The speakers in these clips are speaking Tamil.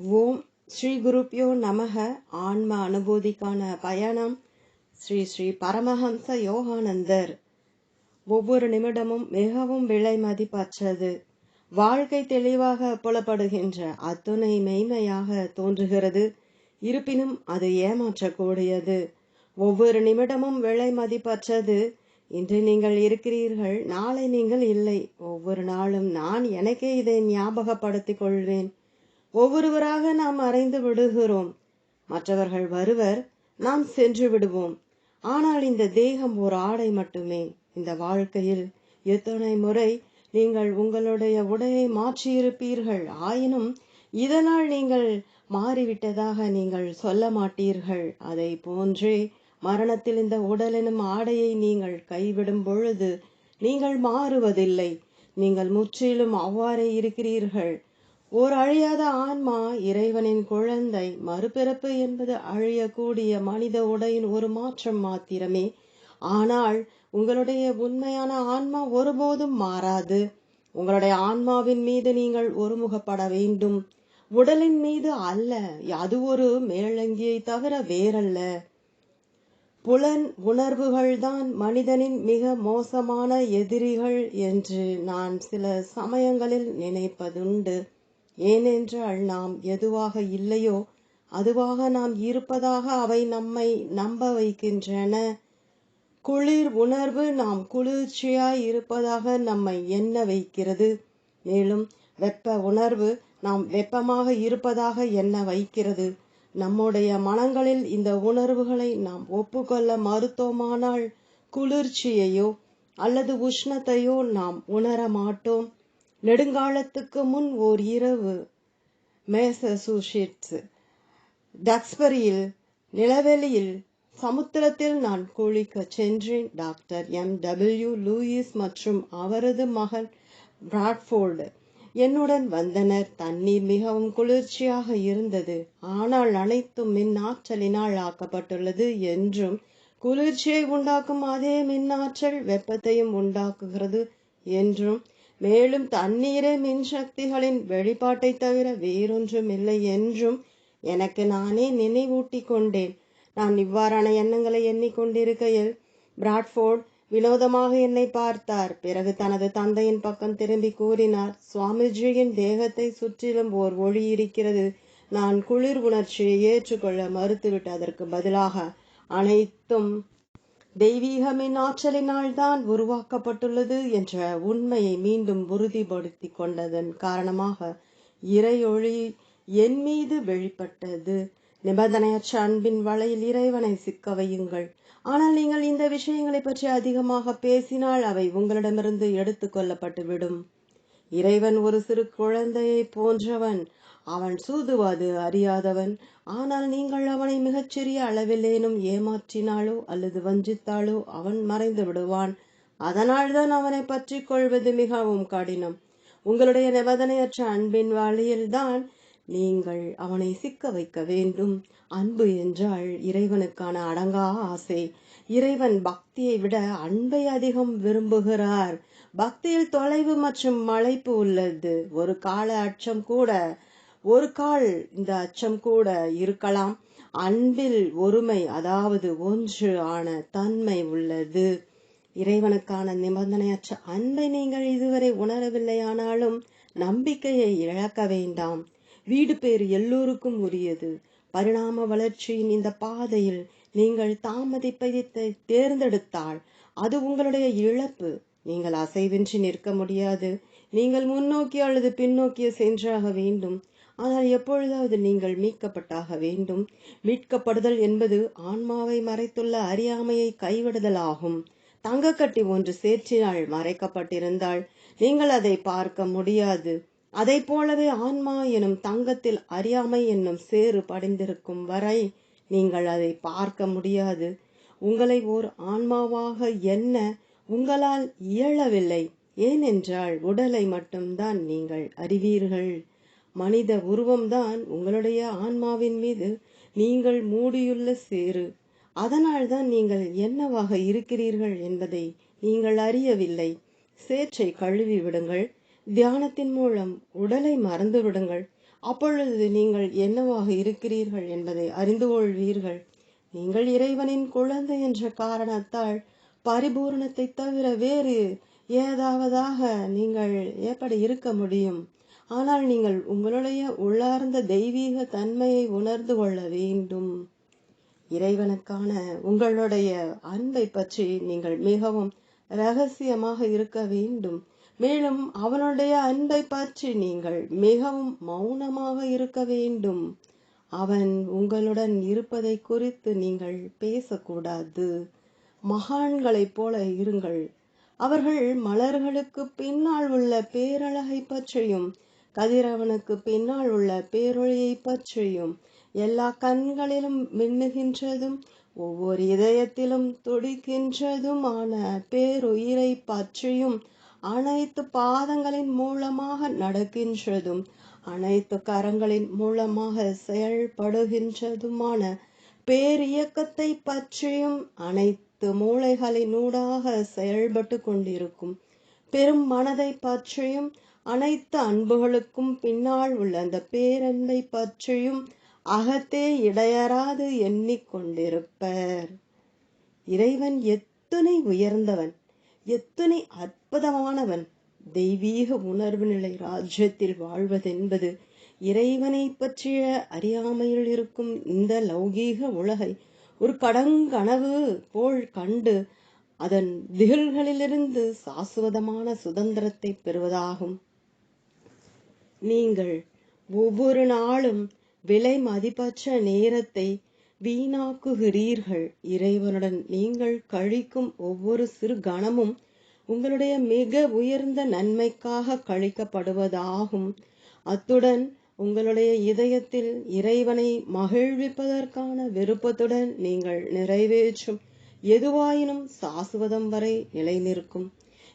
ஓம் ஸ்ரீ குருப்யோ நமக. ஆன்ம அனுபூதிக்கான பயணம். ஸ்ரீ ஸ்ரீ பரமஹம்ச யோகானந்தர். ஒவ்வொரு நிமிடமும் மிகவும் விலை மதிப்பற்றது. வாழ்க்கை தெளிவாக புலப்படுகின்ற அத்துணை மெய்மையாக தோன்றுகிறது. இருப்பினும் அது ஏமாற்றக்கூடியது. ஒவ்வொரு நிமிடமும் விலை மதிப்பற்றது. இன்று நீங்கள் இருக்கிறீர்கள் நாளை நீங்கள் இல்லை. ஒவ்வொரு நாளும் நான் எனக்கே இதை ஞாபகப்படுத்திக் கொள்வேன். ஒவ்வொருவராக நாம் மறைந்து விடுகிறோம். மற்றவர்கள் வருவர் நாம் சென்று விடுவோம். ஆனால் இந்த தேகம் ஒரு ஆடை மட்டுமே. இந்த வாழ்க்கையில் எத்தனை முறை நீங்கள் உங்களுடைய உடையை மாற்றியிருப்பீர்கள்? ஆயினும் இதனால் நீங்கள் மாறிவிட்டதாக நீங்கள் சொல்ல மாட்டீர்கள். அதை போன்றே மரணத்தில் இந்த உடலெனும் ஆடையை நீங்கள் கைவிடும் பொழுது நீங்கள் மாறுவதில்லை. நீங்கள் முற்றிலும் அவ்வாறே இருக்கிறீர்கள். ஓர் அழியாத ஆன்மா இறைவனின் குழந்தை மறுபிறப்பு என்பது அழியக்கூடிய மனித உடையின் ஒரு மாற்றம் மாத்திரமே. ஆனால் உங்களுடைய உண்மையான ஆன்மா ஒருபோதும் மாறாது. உங்களுடைய ஆன்மாவின் மீது நீங்கள் ஒருமுகப்பட வேண்டும். உடலின் மீது அல்ல அது ஒரு மேலங்கியை தவிர வேறல்ல. புலன் உணர்வுகள்தான் மனிதனின் மிக மோசமான எதிரிகள் என்று நான் சில சமயங்களில் நினைப்பதுண்டு. ஏனென்றால் நாம் எதுவாக இல்லையோ அதுவாக நாம் இருப்பதாக அவை நம்மை நம்ப வைக்கின்றன. குளிர் உணர்வு நாம் குளிர்ச்சியாய் இருப்பதாக நம்மை எண்ண வைக்கிறது. மேலும் வெப்ப உணர்வு நாம் வெப்பமாக இருப்பதாக எண்ண வைக்கிறது. நம்முடைய மனங்களில் இந்த உணர்வுகளை நாம் ஒப்புக்கொள்ள மறுத்தோமானால் குளிர்ச்சியையோ அல்லது உஷ்ணத்தையோ நாம் உணர மாட்டோம் நெடுங்காலத்துக்கு முன் ஓர் இரவு. மேசசூஷிட்ஸ் டக்ஸ்பரியில் நிலவெளியில் சமுத்திரத்தில் நான் குளிக்க சென்றேன். Doctor M. டபிள்யூ. லூயிஸ் மற்றும் அவரது மகன் பிராட்ஃபோர்டு என்னுடன் வந்தனர். தண்ணீர் மிகவும் குளிர்ச்சியாக இருந்தது. ஆனால் அனைத்தும் மின் ஆற்றலினால் ஆக்கப்பட்டுள்ளது என்றும் குளிர்ச்சியை உண்டாக்கும் அதே மின்னாற்றல் வெப்பத்தையும் உண்டாக்குகிறது என்றும் மேலும் தண்ணீரே மின் சக்திகளின் வெளிப்பாட்டை தவிர வேறொன்றும் இல்லை என்றும் எனக்கு நானே நினைவூட்டி கொண்டேன். நான் இவ்வாறான எண்ணங்களை எண்ணிக்கொண்டிருக்கையில் பிராட்ஃபோர்ட் வினோதமாக என்னை பார்த்தார். பிறகு தனது தந்தையின் பக்கம் திரும்பி கூறினார் சுவாமிஜியின் தேகத்தை சுற்றிலும் ஓர் ஒளி இருக்கிறது. நான் குளிர் உணர்ச்சியை ஏற்றுக்கொள்ள மறுத்துவிட்டு அதற்கு பதிலாக அனைத்தும் தெய்வீகமின் ஆற்றலினால் தான் உருவாக்கப்பட்டுள்ளது என்ற உண்மையை மீண்டும் உறுதிப்படுத்தி கொண்டதன் காரணமாக இறையொளி என் மீது வெளிப்பட்டது. நிபந்தனையற்ற அன்பின் வலையில் இறைவனை சிக்க வையுங்கள். ஆனால் நீங்கள் இந்த விஷயங்களை பற்றி அதிகமாக பேசினால் அவை உங்களிடமிருந்து எடுத்து கொள்ளப்பட்டு விடும் இறைவன் ஒரு சிறு குழந்தையை போன்றவன். அவன் சூதுவாது அறியாதவன். ஆனால் நீங்கள் அவனை மிகச்சிறிய அளவிலேனும் ஏமாற்றினாலோ அல்லது வஞ்சித்தாலோ அவன் மறைந்து விடுவான். அதனால்தான் அவனை பற்றி கொள்வது மிகவும் கடினம். உங்களுடைய நிபந்தனையற்ற அன்பின் வழியில்தான் நீங்கள் அவனை சிக்க வைக்க வேண்டும். அன்பு என்றால் இறைவனுக்கான அடங்கா ஆசை. இறைவன் பக்தியை விட அன்பை அதிகம் விரும்புகிறார். பக்தியில் தொலைவு மற்றும் மலைப்பு உள்ளது. ஒரு கால அச்சம் கூட ஒரு கால் இந்த அச்சம் கூட இருக்கலாம். அன்பில் ஒருமை அதாவது ஒன்று ஆன தன்மை உள்ளது. இறைவனுக்கான நிபந்தனையற்ற அன்பை நீங்கள் இதுவரை உணரவில்லையானாலும் நம்பிக்கையை இழக்க வேண்டாம். வீடு பேர் எல்லோருக்கும் உரியது. பரிணாம வளர்ச்சியின் இந்த பாதையில் நீங்கள் தாமதிப்பதை தேர்ந்தெடுத்தால் அது உங்களுடைய இழப்பு. நீங்கள் அசைவின்றி நிற்க முடியாது. நீங்கள் முன்னோக்கி அல்லது பின்னோக்கிய சென்றாக வேண்டும். ஆனால் எப்பொழுதாவது நீங்கள் மீட்கப்பட்டாக வேண்டும். மீட்கப்படுதல் என்பது ஆன்மாவை மறைத்துள்ள அறியாமையை கைவிடுதல் ஆகும் தங்கக்கட்டி ஒன்று சேற்றினால் மறைக்கப்பட்டிருந்தால் நீங்கள் அதை பார்க்க முடியாது. அதை போலவே ஆன்மா எனும் தங்கத்தில் அறியாமை என்னும் சேறு படிந்திருக்கும் வரை நீங்கள் அதை பார்க்க முடியாது. உங்களை ஓர் ஆன்மாவாக என்ன உங்களால் இயலவில்லை. ஏனென்றால் உடலை மட்டும்தான் நீங்கள் அறிவீர்கள். மனித உருவம்தான் உங்களுடைய ஆன்மாவின் மீது நீங்கள் மூடியுள்ள சேரு அதனால்தான் நீங்கள் என்னவாக இருக்கிறீர்கள் என்பதை நீங்கள் அறியவில்லை. சேற்றை கழுவி விடுங்கள் தியானத்தின் மூலம் உடலை மறந்து விடுங்கள் அப்பொழுது நீங்கள் என்னவாக இருக்கிறீர்கள் என்பதை அறிந்து கொள்வீர்கள். நீங்கள் இறைவனின் குழந்தை என்ற காரணத்தால் பரிபூரணத்தை தவிர வேறு ஏதாவதாக நீங்கள் எப்படி இருக்க முடியும்? ஆனால் நீங்கள் உங்களுடைய உள்ளார்ந்த தெய்வீக தன்மையை உணர்ந்து கொள்ள வேண்டும். இறைவனுக்கான உங்களுடைய அன்பை பற்றி நீங்கள் மிகவும் ரகசியமாக இருக்க வேண்டும். மேலும் அவனுடைய அன்பை பற்றி நீங்கள் மிகவும் மௌனமாக இருக்க வேண்டும். அவன் உங்களுடன் இருப்பதை குறித்து நீங்கள் பேசக்கூடாது. மகான்களைப் போல இருங்கள். அவர்கள் மலர்களுக்கு பின்னால் உள்ள பேரழகை பற்றியும் கதிரவனுக்கு பின்னால் உள்ள பேரொழியை பற்றியும் எல்லா கண்களிலும் மின்னுகின்றதும் ஒவ்வொரு இதயத்திலும் துடிக்கின்றதுமான பேருயிரை பற்றியும் அனைத்து பாதங்களின் மூலமாக நடக்கின்றதும் அனைத்து கரங்களின் மூலமாக செயல்படுகின்றதுமான பேரியக்கத்தை பற்றியும் அனைத்து மூளைகளினூடாக செயல்பட்டு கொண்டிருக்கும். பெரும் மனதை பற்றியும் அனைத்து அன்புகளுக்கும் பின்னால் உள்ள அந்த பேரன்பை பற்றியும் அகத்தே இடையறாது எண்ணிக்கொண்டிருப்பர் இறைவன் எத்தனை உயர்ந்தவன் எத்தனை அற்புதமானவன். தெய்வீக உணர்வு நிலை ராஜ்யத்தில் வாழ்வதென்பது இறைவனை பற்றிய அறியாமையில் இருக்கும் இந்த லௌகீக உலகை ஒரு கடங்கனவு போல் கண்டு அதன் திகில்களிலிருந்து சாஸ்வதமான சுதந்திரத்தை பெறுவதாகும். நீங்கள் ஒவ்வொரு நாளும் விலை மதிப்பற்ற நேரத்தை வீணாக்குகிறீர்கள். இறைவனுடன் நீங்கள் கழிக்கும் ஒவ்வொரு சிறு கணமும் உங்களுடைய மிக உயர்ந்த நன்மைக்காக கழிக்கப்படுவதாகும். அத்துடன் உங்களுடைய இதயத்தில் இறைவனை மகிழ்விப்பதற்கான விருப்பத்துடன் நீங்கள் நிறைவேற்றும். எதுவாயினும் சாசுவதம் வரை நிலை நிற்கும்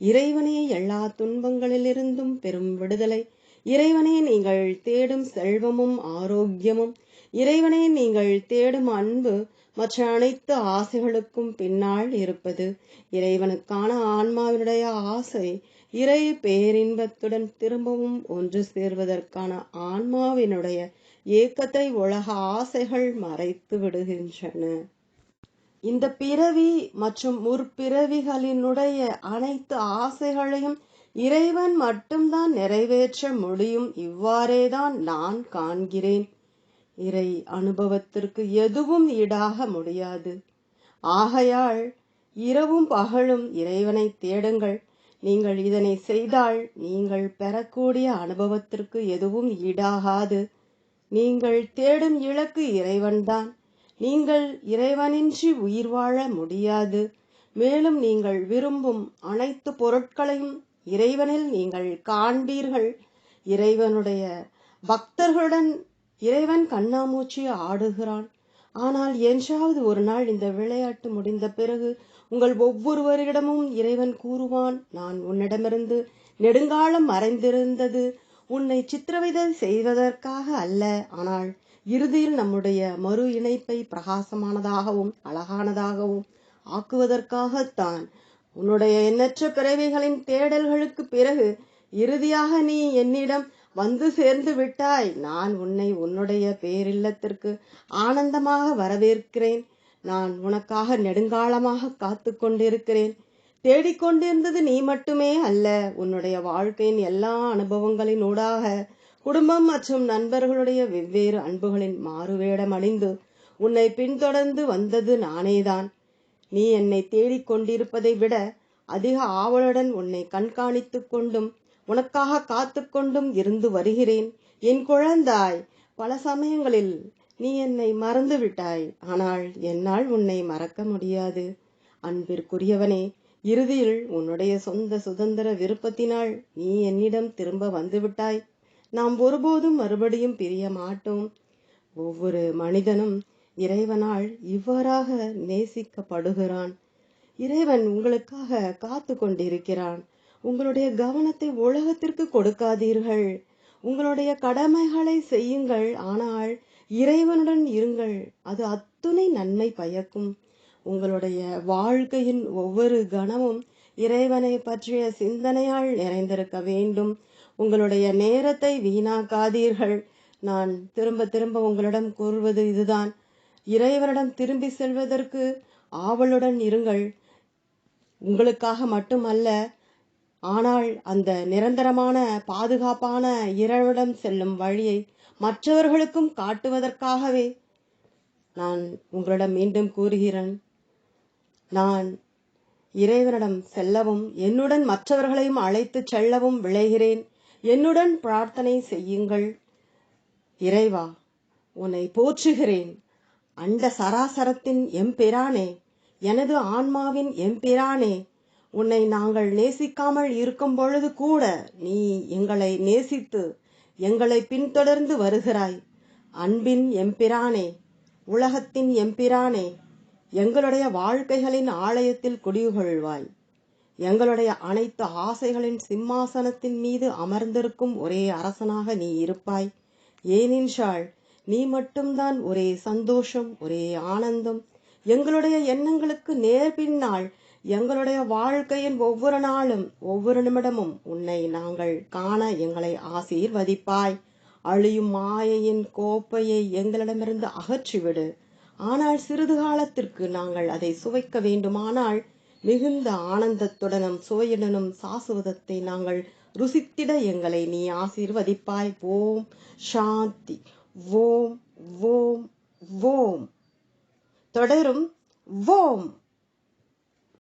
இறைவனே எல்லா துன்பங்களிலிருந்தும் பெரும் விடுதலை. இறைவனே நீங்கள் தேடும் செல்வமும் ஆரோக்கியமும். இறைவனே நீங்கள் தேடும் அன்பு மற்ற அனைத்து ஆசைகளுக்கும் பின்னால் இருப்பது. இறைவனுக்கான ஆன்மாவினுடைய ஆசை இறை பேரின்பத்துடன் திரும்பவும் ஒன்று சேர்வதற்கான ஆன்மாவினுடைய ஏக்கத்தை உலக ஆசைகள் மறைத்து விடுகின்றன. இந்த பிறவி மற்றும் முற்பிறவிகளினுடைய அனைத்து ஆசைகளையும் இறைவன் மட்டும்தான் நிறைவேற்ற முடியும். இவ்வாறேதான் நான் காண்கிறேன். இறை அனுபவத்திற்கு எதுவும் ஈடாக முடியாது. ஆகையால் இரவும் பகலும் இறைவனை தேடுங்கள். நீங்கள் இதனை செய்தால் நீங்கள் பெறக்கூடிய அனுபவத்திற்கு எதுவும் ஈடாகாது. நீங்கள் தேடும் இலக்கு இறைவன்தான். நீங்கள் இறைவனின்றி உயிர் வாழ முடியாது. மேலும் நீங்கள் விரும்பும் அனைத்து பொருட்களையும் இறைவனில் நீங்கள் காண்பீர்கள். இறைவனுடைய பக்தர்களுடன் இறைவன் கண்ணாமூச்சி ஆடுகிறான். ஆனால் என்றாவது ஒரு நாள் இந்த விளையாட்டு முடிந்த பிறகு உங்கள் ஒவ்வொருவரிடமும் இறைவன் கூறுவான் நான் உன்னிடமிருந்து நெடுங்காலம் மறைந்திருந்தது. உன்னை சித்திரவதை செய்வதற்காக அல்ல. ஆனால் இறுதியில் நம்முடைய மறு இணைப்பை பிரகாசமானதாகவும் அழகானதாகவும் ஆக்குவதற்காகத்தான் உன்னுடைய எண்ணற்ற பிறவிகளின் தேடல்களுக்கு பிறகு இறுதியாக நீ என்னிடம் வந்து சேர்ந்து விட்டாய். நான் உன்னை உன்னுடைய பேரில்லத்திற்கு ஆனந்தமாக வரவேற்கிறேன். நான் உனக்காக நெடுங்காலமாக காத்து கொண்டிருக்கிறேன். தேடிக்கொண்டிருந்தது நீ மட்டுமே அல்ல உன்னுடைய வாழ்க்கையின் எல்லா அனுபவங்களின் ஊடாக குடும்பம் மற்றும் நண்பர்களுடைய வெவ்வேறு அன்புகளின் மாறுவேடம் அணிந்து உன்னை பின்தொடர்ந்து வந்தது நானேதான். நீ என்னை தேடிக் கொண்டிருப்பதை விட அதிக ஆவலுடன் உன்னை கண்காணித்துக் கொண்டும் உனக்காக காத்து கொண்டும் இருந்து வருகிறேன். என் குழந்தாய் பல சமயங்களில் நீ என்னை மறந்து விட்டாய். ஆனால் என்னால் உன்னை மறக்க முடியாது. அன்பிற்குரியவனே இறுதியில் உன்னுடைய சொந்த சுதந்திர விருப்பத்தினால் நீ என்னிடம் திரும்ப வந்துவிட்டாய் நாம் ஒருபோதும் மறுபடியும் பிரிய மாட்டோம். ஒவ்வொரு மனிதனும் இறைவனால் இவ்வாறாக நேசிக்கப்படுகிறான். இறைவன் உங்களுக்காக காத்து கொண்டிருக்கிறான். உங்களுடைய கவனத்தை உலகத்திற்கு கொடுக்காதீர்கள். உங்களுடைய கடமைகளை செய்யுங்கள். ஆனால் இறைவனுடன் இருங்கள். அது அத்துணை நன்மை பயக்கும். உங்களுடைய வாழ்க்கையின் ஒவ்வொரு கணமும் இறைவனை பற்றிய சிந்தனையால் நிறைந்திருக்க வேண்டும். உங்களுடைய நேரத்தை வீணாக்காதீர்கள். நான் திரும்ப திரும்ப உங்களிடம் கூறுவது இதுதான். இறைவனிடம் திரும்பி செல்வதற்கு ஆவலுடன் இருங்கள். உங்களுக்காக மட்டுமல்ல ஆனால் அந்த நிரந்தரமான பாதுகாப்பான இறைவனிடம் செல்லும் வழியை மற்றவர்களுக்கும் காட்டுவதற்காகவே நான் உங்களிடம் மீண்டும் கூறுகிறேன். நான் இறைவனிடம் செல்லவும் என்னுடன் மற்றவர்களையும் அழைத்துச் செல்லவும் விளைகிறேன் என்னுடன் பிரார்த்தனை செய்யுங்கள். இறைவா உன்னை போற்றுகிறேன். அண்ட சராசரத்தின் எம்பிரானே எனது ஆன்மாவின் எம்பிரானே உன்னை நாங்கள் நேசிக்காமல் இருக்கும் பொழுது கூட நீ எங்களை நேசித்து எங்களை பின்தொடர்ந்து வருகிறாய். அன்பின் எம்பிரானே உலகத்தின் எம்பிரானே எங்களுடைய வாழ்க்கைகளின் ஆலயத்தில் குடிகொள்வாய். எங்களுடைய அனைத்து ஆசைகளின் சிம்மாசனத்தின் மீது அமர்ந்திருக்கும் ஒரே அரசனாக நீ இருப்பாய். ஏனென்றால் நீ மட்டும்தான் ஒரே சந்தோஷம் ஒரே ஆனந்தம். எங்களுடைய எண்ணங்களுக்கு நேர் பின்னால் எங்களுடைய வாழ்க்கையின் ஒவ்வொரு நாளும் ஒவ்வொரு நிமிடமும் உன்னை நாங்கள் காண எங்களை ஆசீர்வதிப்பாய். அழியும் மாயையின் கோப்பையை எங்களிடமிருந்து அகற்றிவிடு. ஆனால் சிறிது காலத்திற்கு நாங்கள் அதை சுவைக்க வேண்டுமானால் மிகுந்த ஆனந்தத்துடனும் சுவையுடனும் சாசுவதத்தை நாங்கள் ருசித்திட எங்களை நீ ஆசீர்வதிப்பாய். ஓம் சாந்தி. ஓம் ஓம் ஓம். தொடரும். ஓம்.